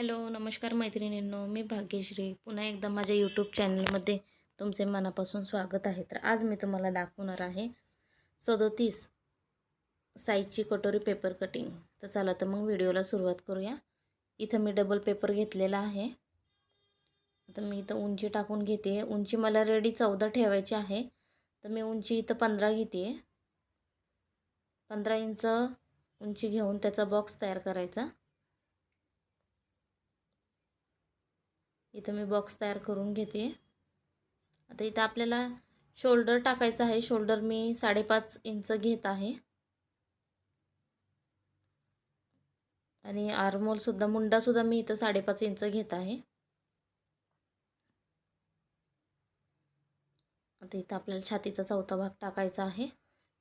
Hello नमस्कार मैत्रिणींनो मी भाग्यश्री. पुन्हा एकदा माझ्या यूट्यूब चॅनलमध्ये तुमचे मनापासून स्वागत आहे. तर आज मी तुम्हाला दाखवणार आहे सदोतीस साईजची कटोरी पेपर कटिंग तर चला तर मग व्हिडिओला सुरुवात करूया. इथं मी डबल पेपर घेतलेला आहे. आता मी इथं उंची टाकून घेते. उंची मला रेडी चौदा ठेवायची आहे. तर मी उंची इथं पंधरा घेते. पंधरा इंच उंची घेऊन त्याचा बॉक्स तयार करायचा. इथं मी बॉक्स तयार करून घेते. आता इथं आपल्याला शोल्डर टाकायचं आहे. शोल्डर मी साडेपाच इंच घेत आहे. आणि आर्मोलसुद्धा मुंडासुद्धा मी इथं साडेपाच इंच घेत आहे. आता इथं आपल्याला छातीचा चौथा भाग टाकायचा आहे.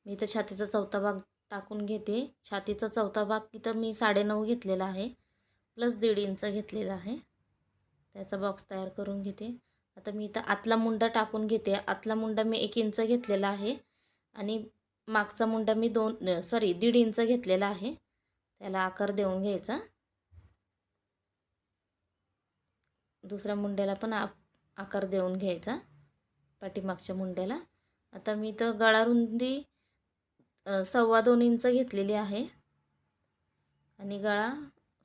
मी इथं छातीचा चौथा भाग टाकून घेते. छातीचा चौथा भाग इथं मी साडेनऊ घेतलेला आहे. प्लस दीड इंच घेतलेला आहे. त्याचा बॉक्स तयार करून घेते. आता मी इथं आतला मुंडा टाकून घेते. आतला मुंडा मी एक इंच घेतलेला आहे. आणि मागचा मुंडा मी दोन सॉरी दीड इंच घेतलेला आहे. त्याला आकार देऊन घ्यायचा. दुसऱ्या मुंड्याला पण आ आकार देऊन घ्यायचा. पाठीमागच्या मुंड्याला. आता मी इथं गळा रुंदी सव्वा दोन इंच घेतलेली आहे. आणि गळा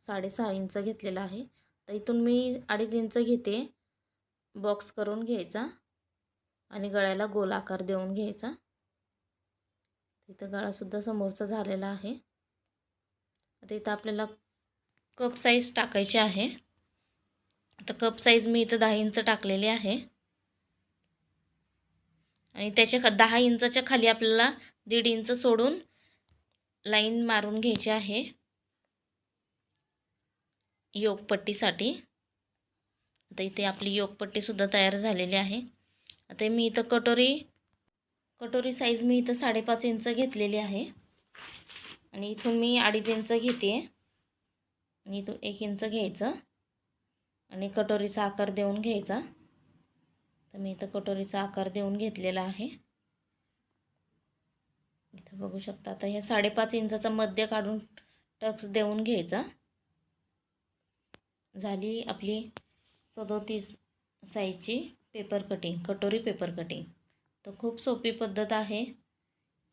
साडेसहा इंच घेतलेला आहे. तर इथून मी अडीच इंच घेते. बॉक्स करून घ्यायचा. आणि गळ्याला गोल आकार देऊन घ्यायचा. इथं गळासुद्धा समोरचा झालेला आहे. आता इथं आपल्याला कप साईज टाकायची आहे. आता कप साईज मी इथं दहा इंच टाकलेली आहे. आणि त्याच्या ख दहा इंचाच्या खाली आपल्याला दीड इंच सोडून लाईन मारून घ्यायची आहे. योगपट्टीसाठी. आता इथे आपली योगपट्टीसुद्धा तयार झालेली आहे. आता मी इथं कटोरी कटोरी साईज मी इथं साडेपाच इंच घेतलेली आहे. आणि इथून मी अडीच इंच घेते. आणि इथून एक इंच घ्यायचं. आणि कटोरीचा आकार देऊन घ्यायचा. तर मी इथं कटोरीचा आकार देऊन घेतलेला आहे. इथं बघू शकता आता हे साडेपाच इंचाचा मध्य काढून टक्स देऊन घ्यायचा. झाली आपली सदोतीस साईजची पेपर कटिंग कटोरी पेपर कटिंग तर खूप सोपी पद्धत आहे.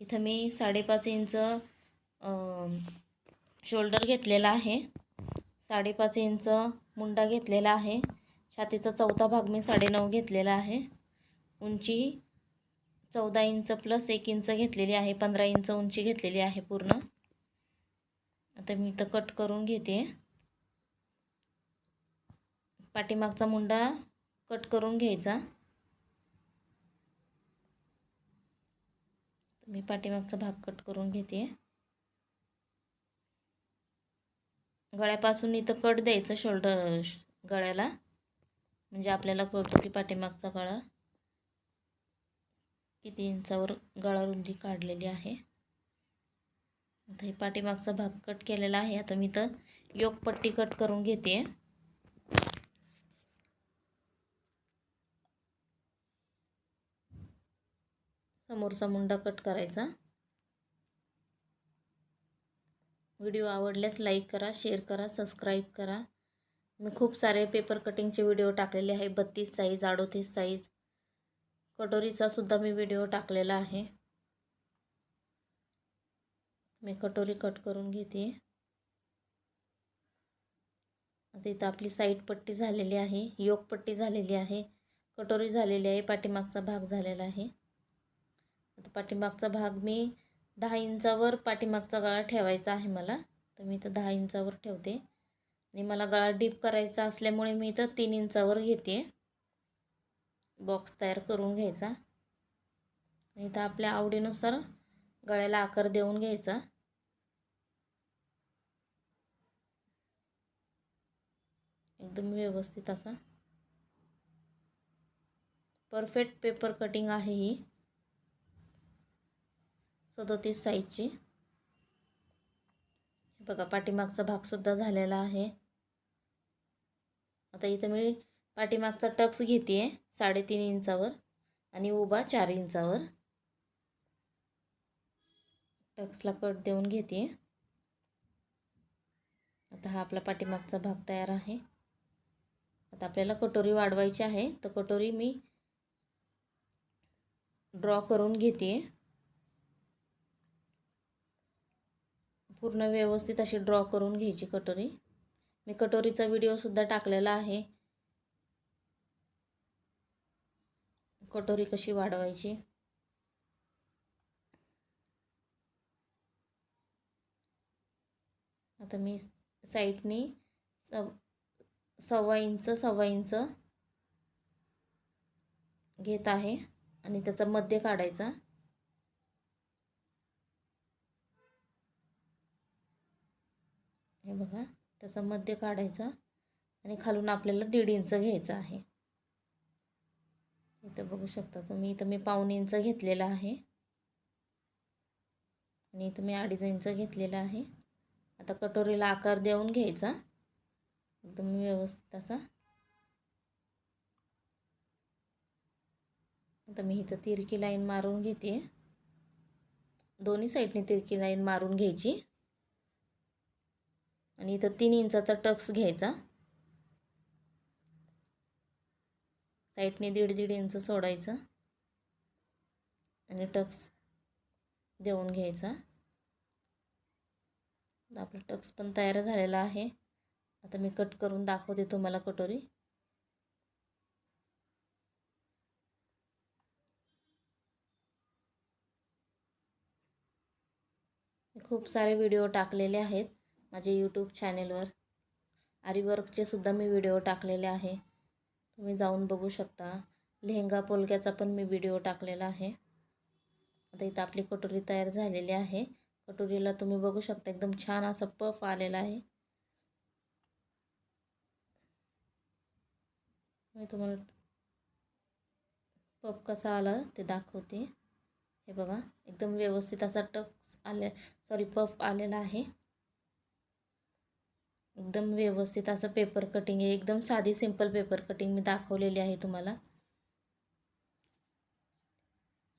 इथं मी साडेपाच इंच शोल्डर घेतलेला आहे. साडेपाच इंच मुंडा घेतलेला आहे. छातीचा चौथा भाग मी साडेनऊ घेतलेला आहे. उंची चौदा इंच प्लस एक इंच घेतलेली आहे. पंधरा इंच उंची घेतलेली आहे पूर्ण. आता मी इथं कट करून घेते. पाठीमागचा मुंडा कट करून घ्यायचा. मी पाठीमागचा भाग कट करून घेते. गळ्यापासून इथं कट द्यायचं शोल्डर गळ्याला. म्हणजे आपल्याला कळतो की पाठीमागचा गळा किती इंचावर गळा रुंदी काढलेली आहे. आता हे पाठीमागचा भाग कट केलेला आहे. आता मी इथं योगपट्टी कट करून घेते. समोरचा मुंडा कट करायचा. व्हिडिओ आवडल्यास लाईक करा शेअर करा सबस्क्राईब करा. मी खूप सारे पेपर कटिंगचे व्हिडिओ टाकलेले आहे. बत्तीस साईज अडोतीस साईज कटोरीचा सुद्धा मी व्हिडिओ टाकलेला आहे. मी कटोरी कट करून घेते. आता इथं आपली साईड पट्टी झालेली आहे. योग पट्टी झालेली आहे. कटोरी झालेली आहे. पाठीमागचा भाग झालेला आहे. आता पाठीमागचा भाग मी दहा इंचावर पाठीमागचा गळा ठेवायचा आहे मला. तर मी इथं दहा इंचावर ठेवते. आणि मला गळा डीप करायचा असल्यामुळे मी इथं तीन इंचावर घेते. बॉक्स तयार करून घ्यायचा. इथं आपल्या आवडीनुसार गळ्याला आकार देऊन घ्यायचा. एकदम व्यवस्थित असा. परफेक्ट पेपर कटिंग आहे ही. सदोतीस साईजची. बघा पाठीमागचा भागसुद्धा झालेला आहे. आता इथं मी पाठीमागचा टक्स घेते आहे साडेतीन इंचावर आणि उभा चार इंचावर. टक्सला कट देऊन घेते आता हा आपला पाठीमागचा भाग तयार आहे. आता आपल्याला कटोरी वाढवायची आहे तर कटोरी मी ड्रॉ करून घेते पूर्ण व्यवस्थित अशी ड्रॉ करून घ्यायची कटोरी. मी कटोरीचा व्हिडिओसुद्धा टाकलेला आहे. कटोरी कशी वाढवायची? आता मी साईडनी सव्वा इंच सव्वा इंच घेत आहे आणि त्याचा मध्य काढायचा. हे बघा. त्याचा मध्य काढायचा आणि खालून आपल्याला दीड इंच घ्यायचं आहे. इथं बघू शकता तुम्ही इथं मी पाऊन इंच घेतलेला आहे. आणि इथं मी अडीच इंच घेतलेला आहे. आता कटोरीला आकार देऊन घ्यायचा. एकदम व्यवस्थित असा. आता मी इथं तिरकी लाईन मारून घेते. दोन्ही साईडने तिरकी लाईन मारून घ्यायची. आणि इथं तीन इंचाचा टक्स घ्यायचा. साईडने दीड दीड इंच सोडायचं. आणि टक्स देऊन घ्यायचा. आपला टक्स पण तयार झालेला आहे. आता मी कट करून दाखवते तुम्हाला कटोरी. खूप सारे व्हिडिओ टाकलेले आहेत. माझे यूट्यूब चॅनेलवर आरीवर्कचे सुद्धा मी व्हिडिओ टाकलेले आहे. तुम्ही जाऊन बघू शकता. लेहंगा पोलक्याचा पण मी व्हिडिओ टाकलेला आहे. आता इथं आपली कटोरी तयार झालेली आहे. कटोरीला तुम्ही बघू शकता एकदम छान असा पफ आलेला आहे. मी तुम्हाला पफ कसा आला ते दाखवते. हे बघा एकदम व्यवस्थित असा टक्स आले सॉरी पफ आलेला आहे. एकदम व्यवस्थित असं पेपर कटिंग आहे. एकदम साधी सिंपल पेपर कटिंग मी दाखवलेली आहे तुम्हाला.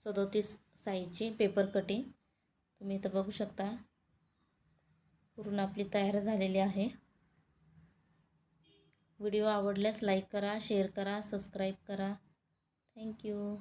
सदोतीस साईजची पेपर कटिंग तुम्ही इथं बघू शकता. पूर्ण आपली तयार झालेली आहे. व्हिडिओ आवडल्यास लाईक करा शेअर करा सबस्क्राईब करा. थँक्यू